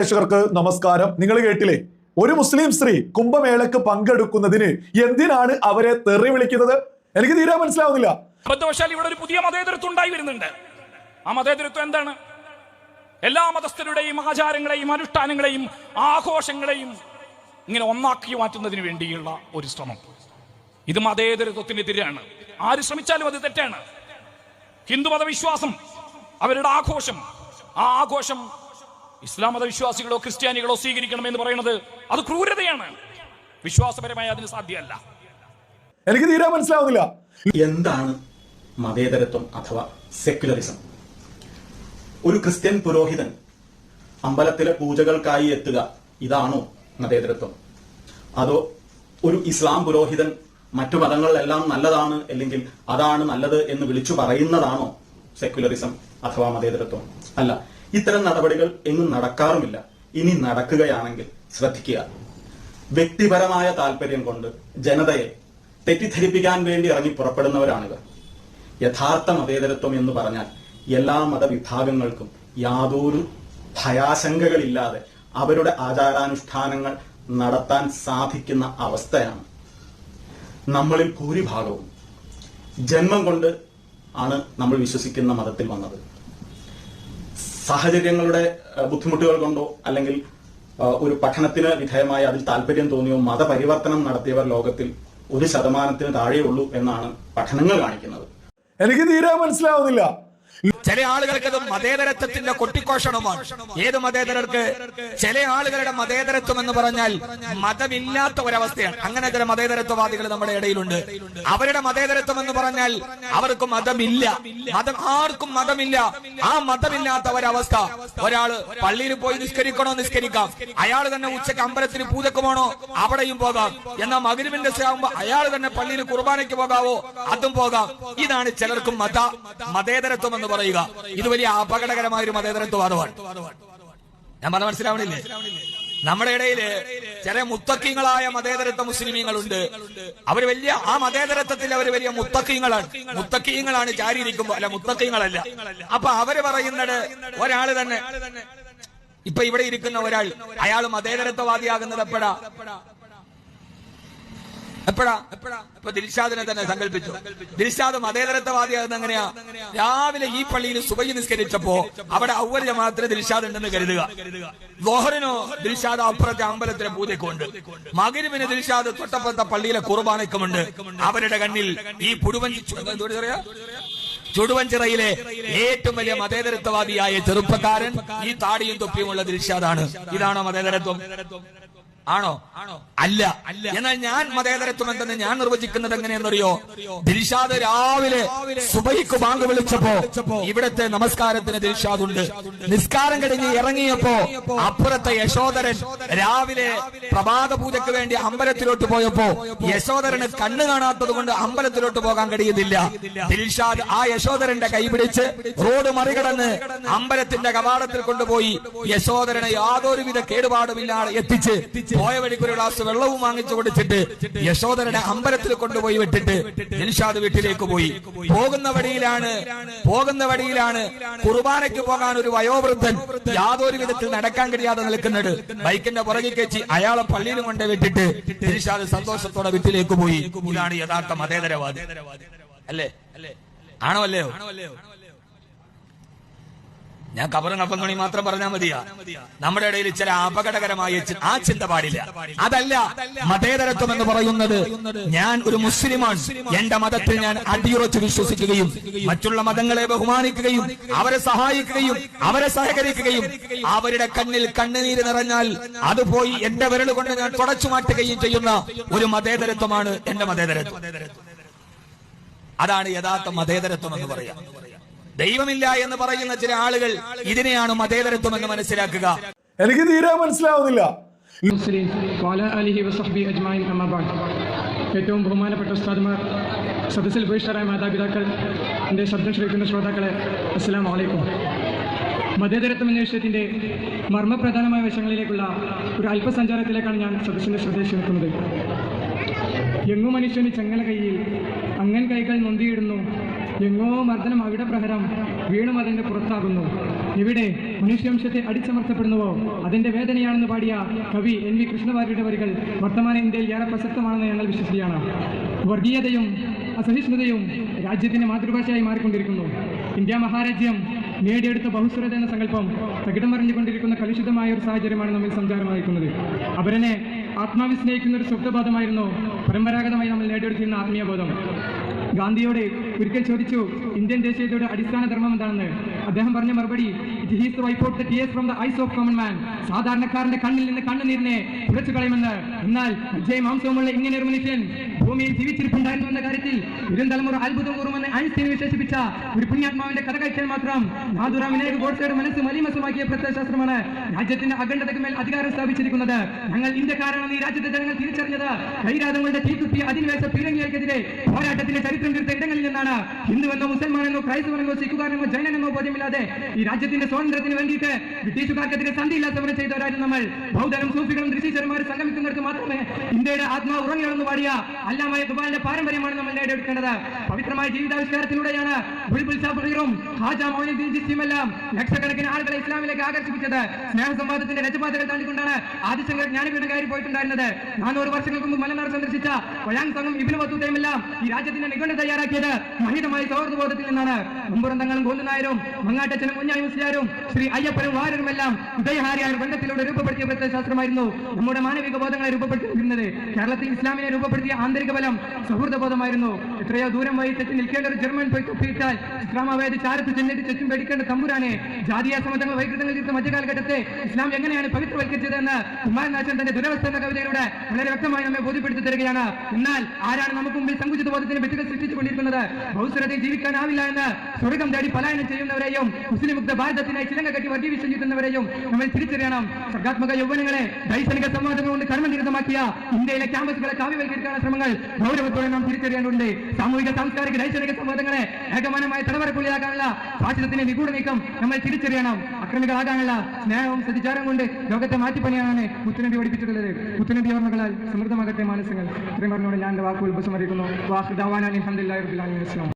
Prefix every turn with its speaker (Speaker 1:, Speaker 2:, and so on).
Speaker 1: പ്രേക്ഷകർക്ക് നമസ്കാരം. നിങ്ങൾ കേട്ടില്ലേ? ഒരു മുസ്ലിം സ്ത്രീ കുംഭമേളക്ക് പങ്കെടുക്കുന്നതിന് എന്തിനാണ് അവരെ തെറി വിളിക്കുന്നത്? എനിക്ക് തീരെ മനസ്സിലാവുന്നില്ല.
Speaker 2: അബദ്ധവശാൽ ഇവിടെ ഒരു പുതിയ മതേതൃത്വം ഉണ്ടായി വരുന്നുണ്ട്. ആ മതേതൃത്വം എന്താണ്? എല്ലാ മതസ്ഥരുടെയും ആചാരങ്ങളെയും അനുഷ്ഠാനങ്ങളെയും ആഘോഷങ്ങളെയും ഇങ്ങനെ ഒന്നാക്കി മാറ്റുന്നതിന് വേണ്ടിയുള്ള ഒരു ശ്രമം. ഇത് മതേതരത്വത്തിനെതിരാണ്. ആര് ശ്രമിച്ചാലും അത് തെറ്റാണ്. ഹിന്ദു മതവിശ്വാസം അവരുടെ ആഘോഷം. ആ ആഘോഷം ഇസ്ലാം മതവിശ്വാസികളോ ക്രിസ്ത്യാനികളോ സ്വീകരിക്കണം എന്ന് പറയുന്നത് അത് ക്രൂരതയാണ്. വിശ്വാസപരമായി അതിന് സാധ്യമല്ല.
Speaker 1: എനിക്ക് തീരെ മനസ്സിലാവുന്നില്ല.
Speaker 3: എന്താണ് മതേതരത്വം അഥവാ സെക്യുലറിസം? ഒരു ക്രിസ്ത്യൻ പുരോഹിതൻ അമ്പലത്തിലെ പൂജകൾക്കായി എത്തുക ഇതാണോ മതേതരത്വം? അതോ ഒരു ഇസ്ലാം പുരോഹിതൻ മറ്റു മതങ്ങളിലെല്ലാം നല്ലതാണ് അല്ലെങ്കിൽ അതാണ് നല്ലത് എന്ന് വിളിച്ചു പറയുന്നതാണോ സെക്യുലറിസം അഥവാ മതേതരത്വം? അല്ല. ഇത്തരം നടപടികൾ എങ്ങും നടക്കാറുമില്ല. ഇനി നടക്കുകയാണെങ്കിൽ ശ്രദ്ധിക്കുക. വ്യക്തിപരമായ താല്പര്യം കൊണ്ട് ജനതയെ തെറ്റിദ്ധരിപ്പിക്കാൻ വേണ്ടി ഇറങ്ങി പുറപ്പെടുന്നവരാണിവർ. യഥാർത്ഥ മതേതരത്വം എന്ന് പറഞ്ഞാൽ എല്ലാ മതവിഭാഗങ്ങൾക്കും യാതൊരു ഭയാശങ്കകളില്ലാതെ അവരുടെ ആചാരാനുഷ്ഠാനങ്ങൾ നടത്താൻ സാധിക്കുന്ന അവസ്ഥയാണ് നമ്മളിൽ ഭൂരിഭാഗവും. ജന്മം കൊണ്ട് ആണ് നമ്മൾ വിശ്വസിക്കുന്ന മതത്തിൽ വന്നത്. സാഹചര്യങ്ങളുടെ ബുദ്ധിമുട്ടുകൾ കൊണ്ടോ അല്ലെങ്കിൽ ഒരു പഠനത്തിന് വിധേയമായി അതിൽ താല്പര്യം തോന്നിയോ മതപരിവർത്തനം നടത്തിയവർ ലോകത്തിൽ ഒരു ശതമാനത്തിന് താഴെയുള്ളൂ എന്നാണ് പഠനങ്ങൾ കാണിക്കുന്നത്.
Speaker 1: എനിക്ക് തീരെ മനസ്സിലാവുന്നില്ല.
Speaker 4: ചില ആളുകൾക്ക് അത് മതേതരത്വത്തിന്റെ കൊട്ടിക്കോഷണമാണ്. ഏത് മതേതരർക്ക്? ചില ആളുകളുടെ മതേതരത്വം എന്ന് പറഞ്ഞാൽ മതമില്ലാത്ത ഒരവസ്ഥയാണ്. അങ്ങനെ ചില മതേതരത്വവാദികൾ നമ്മുടെ ഇടയിലുണ്ട്. അവരുടെ മതേതരത്വം എന്ന് പറഞ്ഞാൽ അവർക്ക് മതമില്ല. മതം ആർക്കും മതമില്ല. ആ മതമില്ലാത്ത ഒരവസ്ഥ ഒരാൾ പള്ളിയിൽ പോയി നിസ്കരിക്കണോ? നിസ്കരിക്കാം. അയാൾ തന്നെ ഉച്ചയ്ക്ക് അമ്പലത്തിന് പൂജക്ക് പോണോ? അവിടെയും പോകാം. എന്നാൽ മകരുവിന്റെ ആകുമ്പോ അയാൾ തന്നെ പള്ളിയിൽ കുർബാനയ്ക്ക് പോകാവോ? അതും പോകാം. ഇതാണ് ചിലർക്കും മത മതേതരത്വം എന്ന് പറയുക. ഇത് വലിയ അപകടകരമായ ഒരു മതേതരത്വവാദമാണ്. ഞാൻ പറഞ്ഞ മനസ്സിലാവണില്ലേ? നമ്മുടെ ഇടയിൽ ചില മുത്തക്കിങ്ങളായ മതേതരത്വ മുസ്ലിമീങ്ങളുണ്ട്. അവർ വലിയ ആ മതേതരത്വത്തിൽ അവർ വലിയ മുത്തക്കിങ്ങളാണ്. മുത്തക്കിങ്ങളാണ് ചാരിയിരിക്കുമ്പോ അല്ല മുത്തക്കിങ്ങളല്ല. അപ്പൊ അവർ പറയുന്നത് ഒരാൾ തന്നെ. ഇപ്പൊ ഇവിടെ ഇരിക്കുന്ന ഒരാൾ അയാൾ മതേതരത്വവാദിയാകുന്നത് എപ്പോഴാ? എപ്പോഴാ? ഇപ്പൊ ദിൽഷാദിനെ തന്നെ സങ്കല്പിച്ചു. ദിൽഷാദ് മതേതരത്വവാദിയാകുന്ന എങ്ങനെയാ? രാവിലെ ഈ പള്ളിയിൽ സുബൈ നിസ്കരിച്ചപ്പോ അവിടെ ഔവൽ മാത്രം ദിൽഷാദ് ഉണ്ടെന്ന് കരുതുക. ദോഹറിനോ ദിൽഷാദ് അപ്പുറത്തെ അമ്പലത്തിലെ പൂജയ്ക്കുണ്ട് മകരുവിന് ദിൽഷാദ് തൊട്ടപ്പുറത്തെ പള്ളിയിലെ കുർബാനയ്ക്കുമുണ്ട്. അവരുടെ കണ്ണിൽ ഈ പറയാ? ചുടുവഞ്ചിറയിലെ ഏറ്റവും വലിയ മതേതരത്വവാദിയായ ചെറുപ്പക്കാരൻ ഈ താടിയും തൊപ്പിയുമുള്ള ദിൽഷാദാണ്. ഇതാണോ മതേതരത്വം? ആണോ? അല്ല. എന്നാൽ ഞാൻ മതേതരത്വം എന്തെന്ന് ഞാൻ നിർവചിക്കുന്നത് എങ്ങനെയെന്നറിയോ? ദിൽഷാദ് രാവിലെ സുബൈക്ക് ബാങ്ക് വിളിച്ചപ്പോ ഇവിടത്തെ നമസ്കാരത്തിന് ദിൽഷാദ് ഉണ്ട് നിസ്കാരം കഴിഞ്ഞ് ഇറങ്ങിയപ്പോ അപ്പുറത്തെ യശോധരൻ രാവിലെ പ്രഭാത പൂജയ്ക്ക് വേണ്ടി അമ്പലത്തിലോട്ട് പോയപ്പോ യശോധരന് കണ്ണു കാണാത്തത് കൊണ്ട് അമ്പലത്തിലോട്ട് പോകാൻ കഴിയുന്നില്ല. ദിൽഷാദ് ആ യശോധരന്റെ കൈ പിടിച്ച് റോഡ് മറികടന്ന് അമ്പലത്തിന്റെ കവാടത്തിൽ കൊണ്ടുപോയി യശോധരനെ യാതൊരുവിധ കേടുപാടുമില്ലാതെ എത്തിച്ച് പോയ വഴിക്ക് ഒരു ഗ്ലാസ് വെള്ളവും വാങ്ങിച്ചു കൊടുത്തിട്ട് യശോധരനെ അമ്പലത്തിൽ കൊണ്ടുപോയി വിട്ടിട്ട് ദിൽഷാദ് വീട്ടിലേക്ക് പോയി. പോകുന്ന വഴിയിലാണ് പോകുന്ന വഴിയിലാണ് കുർബാനയ്ക്ക് പോകാൻ ഒരു വയോവൃദ്ധൻ യാതൊരു വിധത്തിൽ നടക്കാൻ കഴിയാതെ നിൽക്കുന്നത്. ബൈക്കിന്റെ പുറകിൽ കയറ്റി അയാളെ പള്ളിയിലും കൊണ്ട് വിട്ടിട്ട് ദിൽഷാദ് സന്തോഷത്തോടെ വീട്ടിലേക്ക് പോയി. ഇതാണ് യഥാർത്ഥ മതേതരവാദി. അല്ലേ? ആണോ അല്ലയോ? ഞാൻ കബറും തുണി മാത്രം പറഞ്ഞാൽ മതിയാ. നമ്മുടെ ഇടയിൽ ചില അപകടകരമായ ആ ചിന്ത പാടില്ല. അതല്ല മതേതരത്വം എന്ന് പറയുന്നത് ഞാൻ ഒരു മുസ്ലിമാണ്. എന്റെ മതത്തിൽ ഞാൻ അടിയുറച്ച് വിശ്വസിക്കുകയും മറ്റുള്ള മതങ്ങളെ ബഹുമാനിക്കുകയും അവരെ സഹായിക്കുകയും അവരെ സഹകരിക്കുകയും അവരുടെ കണ്ണിൽ കണ്ണുനീര് നിറഞ്ഞാൽ അത് പോയി എന്റെ വിരൽ കൊണ്ട് ഞാൻ തുടച്ചു മാറ്റുകയും ചെയ്യുന്ന ഒരു മതേതരത്വമാണ് എന്റെ മതേതരത്വം. അതാണ് യഥാർത്ഥ മതേതരത്വം എന്ന് പറയാം. ദൈവമില്ല എന്ന് പറയുന്ന ചില ആളുകൾ ഇതിനെയാണ് മതേതരത്വം എന്ന് മനസ്സിലാക്കുക.
Speaker 1: എനിക്ക് തീരെ മനസ്സിലാവുന്നില്ല.
Speaker 5: ഏറ്റവും ബഹുമാനപ്പെട്ട ഉസ്താദ്മാർ സദസ്സിൽ ഉപേക്ഷിതരായ മാതാപിതാക്കൾ എന്റെ ശബ്ദം ശ്രമിക്കുന്ന ശ്രോതാക്കളെ അസ്സലാം വലൈക്കും മതേതരത്വം എന്ന വിഷയത്തിന്റെ മർമ്മപ്രധാനമായ വശങ്ങളിലേക്കുള്ള ഒരു അല്പസഞ്ചാരത്തിലേക്കാണ് ഞാൻ സദസ്സിന്റെ ശ്രദ്ധ ക്ഷണിക്കുന്നത് എങ്ങു മനുഷ്യന് ചെങ്ങല കയ്യിൽ അങ്ങൻ കൈകൾ നൊന്തിയിടുന്നു എങ്ങോ മർദ്ദനം അവിടെ പ്രഹരം. വീണും അതിന്റെ പുറത്താകുന്നു. ഇവിടെ മനുഷ്യവംശത്തെ അടിച്ചമർത്തപ്പെടുന്നുവോ? അതിന്റെ വേദനയാണെന്ന് പാടിയ കവി എൻ വി കൃഷ്ണവാര്യരുടെ വരികൾ വർത്തമാന ഇന്ത്യയിൽ ഏറെ പ്രസക്തമാണെന്ന് ഞങ്ങൾ വിശ്വസിക്കുകയാണ്. വർഗീയതയും അസഹിഷ്ണുതയും രാജ്യത്തിന്റെ മാതൃഭാഷയായി മാറിക്കൊണ്ടിരിക്കുന്നു. ഇന്ത്യ മഹാരാജ്യം നേടിയെടുത്ത ബഹുസ്വരത എന്ന സങ്കല്പം പ്രകടം പറഞ്ഞുകൊണ്ടിരിക്കുന്ന കലുഷിതമായ ഒരു സാഹചര്യമാണ് നമ്മിൽ വഹിക്കുന്നത് അവരനെ ആത്മാവിസ്നേഹിക്കുന്ന ഒരു സ്വപ്നബോധമായിരുന്നു പരമ്പരാഗതമായി നമ്മൾ നേടിയെടുത്തിരുന്ന ആത്മീയബോധം ഗാന്ധിയോട് ഒരിക്കൽ ചോദിച്ചു ഇന്ത്യൻ ദേശീയതയുടെ അടിസ്ഥാന ധർമ്മം എന്താണെന്ന്? അദ്ദേഹം പറഞ്ഞ മറുപടി "It is to wipe out the tears from the eyes of സാധാരണക്കാരന്റെ കണ്ണിൽ നിന്ന് കണ്ണുനീരിനെ തുടച്ചു കളയുമെന്ന് എന്നാൽ വിജയ മാംസവുമുള്ള ഇങ്ങനെ ഒരു മനുഷ്യൻ ഭൂമിയിൽ ജീവിച്ചിരിപ്പുണ്ടായിരുന്നു എന്ന കാര്യത്തിൽ ഇരു തലമുറ അത്ഭുതം കൂറുമെന്ന് ഐൻസ്റ്റീൻ വിശേഷിപ്പിച്ച ഒരു പുണ്യാത്മാവിന്റെ കഥ കഴിച്ചാൽ മാത്രം മാധുര വിനായക ഗോഡ്സയുടെ മനസ്സ് മലിമസമാക്കിയ പ്രത്യയശാസ്ത്രമാണ് രാജ്യത്തിന്റെ അഖണ്ഡതയ്ക്ക് മേൽ അധികാരം സ്ഥാപിച്ചിരിക്കുന്നത്. ഞങ്ങൾ ഇന്ത്യക്കാരാണെന്ന് ഈ രാജ്യത്തെ ജനങ്ങൾ തിരിച്ചറിഞ്ഞത്. കൈരാതങ്ങളുടെ തീക്കുത്തി അധിനിവേശ പീരങ്കികൾക്കെതിരെ പോരാട്ടത്തിന്റെ ചരിത്രം തീർത്ത ഇടങ്ങളിൽ നിന്നാണ്. ഹിന്ദുവെന്നോ മുസൽമാനെന്നോ ക്രൈസ്തവനെന്നോ സിഖുകാരനോ ജൈനനെന്നോ ബോധ്യമില്ലാതെ ഈ രാജ്യത്തിന്റെ സ്വാതന്ത്ര്യത്തിന് വേണ്ടിയിട്ട് ബ്രിട്ടീഷുകാർക്കെതിരെ സന്ധിയില്ലാത്ത സമരം ചെയ്തവരായിരുന്നു നമ്മൾ. ബൗദ്ധനും സൂഫികളും ഋഷീശ്വരന്മാരും സംഗമിക്കുന്നിടത്ത് മാത്രമേ ഇന്ത്യയുടെ ആത്മാ ഉറങ്ങിയാണെന്ന് പാടിയ അല്ലാമായ ദുബാലിന്റെ പാരമ്പര്യമാണ് നമ്മൾ നേടിയെടുക്കേണ്ടത്. പവിത്രമായ ജീവിതാവിഷ്കാരത്തിലൂടെയാണ് ലക്ഷക്കണക്കിന് ആളുകളെ ഇസ്ലാമിലേക്ക് ആകർഷിപ്പിച്ചത്. സ്നേഹസംവാദത്തിന്റെ രജപാതകൾ താണ്ടിക്കൊണ്ടാണ് ആദിശങ്കർ ജ്ഞാനപീഠം കയറി പോയിട്ടുണ്ടായിരുന്നത്. നാനൂറ് വർഷങ്ങൾക്ക് മുമ്പ് മലനാട് സന്ദർശിച്ച വഴാങ് സംഘം ഇബിന് എല്ലാം ഈ രാജ്യത്തിന്റെ നിഗമനം തയ്യാറാക്കിയത് മഹിതമായ സൗഹൃദബോധത്തിൽ നിന്നാണ്. മുമ്പുറന്തങ്ങളും ഗോലുനായരും മങ്ങാട്ടച്ചനും കുഞ്ഞായി മുസ്ലിയാരും ശ്രീ അയ്യപ്പനും വാരരുമെല്ലാം ഉദയഹാരിയായ ബന്ധത്തിലൂടെ രൂപപ്പെടുത്തിയ പ്രത്യയശാസ്ത്രമായിരുന്നു നമ്മുടെ മാനവിക ബോധങ്ങളെ രൂപപ്പെടുത്തിയിരുന്നത് കേരളത്തിൽ ഇസ്ലാമിനെ രൂപപ്പെടുത്തിയ ആന്തരിക ബലം സൗഹൃദബോധമായിരുന്നു. എത്രയോ ദൂരം വഴി തെറ്റി നിൽക്കേണ്ട ഒരു ജർമ്മൻ പോയി തപ്പിയിട്ടാൽ ഇസ്ലാമാബാദ് ചാരത്ത് ചെന്നിട്ട് ചുറ്റും പേടിക്കേണ്ട തമ്പുരാനെ ജാതീയ സമതങ്ങൾ വൈകൃതങ്ങൾ തീർത്ത മധ്യകാലഘട്ടത്തെ ഇസ്ലാം എങ്ങനെയാണ് പവിത്രവൽക്കരിച്ചതെന്ന് കുമാരനാശൻ തന്റെ ദുരവസ്ഥ എന്ന കവിതയിലൂടെ വളരെ വ്യക്തമായി നമ്മെ ബോധ്യപ്പെടുത്തി തരികയാണ് എന്നാൽ ആരാണ് നമുക്ക് മുമ്പിൽ സങ്കുചിത ബോധത്തിന് ബെറ്റുകൾ സൃഷ്ടിച്ചുകൊണ്ടിരിക്കുന്നത്? ബഹുസ്വരതയിൽ ജീവിക്കാനാവില്ല എന്ന് സ്വർഗം തേടി പലായനം ചെയ്യുന്നവരെയും മുസ്ലിം മുക്ത ഭാരതത്തിനായി ചിലങ്ക കെട്ടി വർഗീവി ചെയ്യുന്നവരെയും നമ്മൾ തിരിച്ചറിയണം. സർഗാത്മക യൗവനങ്ങളെ ദൈസനിക സംവാദങ്ങൾ കൊണ്ട് കർമ്മനിരതമാക്കിയ ഇന്ത്യയിലെ ക്യാമ്പസുകളെ കാവ്യവൽക്കരിക്കാനുള്ള ശ്രമങ്ങൾ ഗൗരവത്തോടെ നാം തിരിച്ചറിയേണ്ടതുണ്ട്. സാമൂഹിക സാംസ്കാരിക നൈസർഗിക സംവാദങ്ങളെ ഏകമാനമായ തലവരപ്പുള്ളിയാക്കാനുള്ള ഫാസിസത്തിന്റെ നിഗൂഢ നീക്കം നമ്മൾ തിരിച്ചറിയണം. അക്രമികളാകാനുള്ള സ്നേഹവും സതിചാരം കൊണ്ട് ലോകത്തെ മാറ്റിപ്പണിയാണ് മുത്തുനബി പഠിപ്പിച്ചിട്ടുള്ളത്. മുത്തുനബി ഓർമ്മകളാൽ സമൃദ്ധമാകട്ടെ മാനസങ്ങൾ. ഇത്രയും പറഞ്ഞുകൊണ്ട് ഞാൻ വാക്കുകൾ ഉപസമരിക്കുന്നു വാഹ് ദവാനാൻ അലഹദില്ലാ